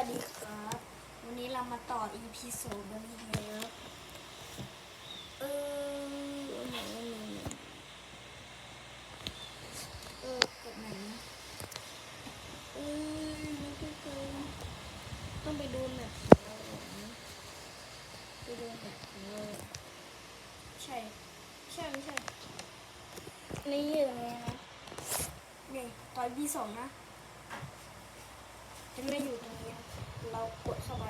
วัสดีครับ วันนี้เรามาต่อ EP สองกันนะครับเอออันไหนอันไหนเออกดไหนนะเออมันก็คือต้องไปดูแมปของเราก่อนนะไปดูแมปของเราใช่ ใช่ไม่ใช่นี่อยู่ตรงนี้นะนี่ต่อ EP สองนะจะไม่อยู่ เรากดเข้าไป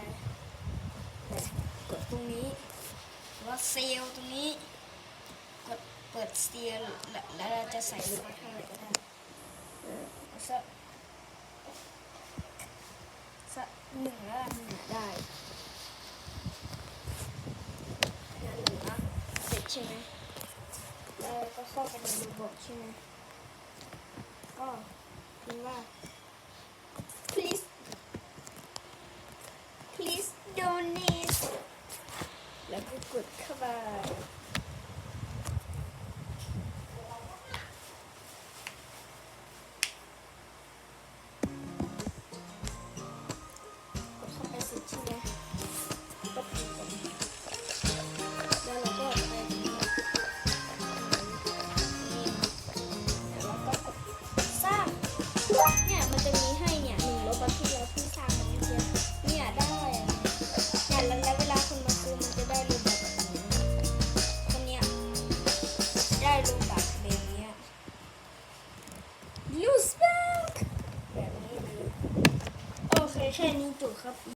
กดตรงนี้ว่าเซลตรงนี้ กดเปิดเซลแล้วเราจะใส่ลูกเท่าไหร่ก็ได้สักสักหนึ่งแล้วหนึ่งได้หนึ่งนะเสร็จใช่ไหมแล้วก็เข้าไปในรูบอกใช่ไหมก็พิมพ์ว่า would on. oh okay i need to help you.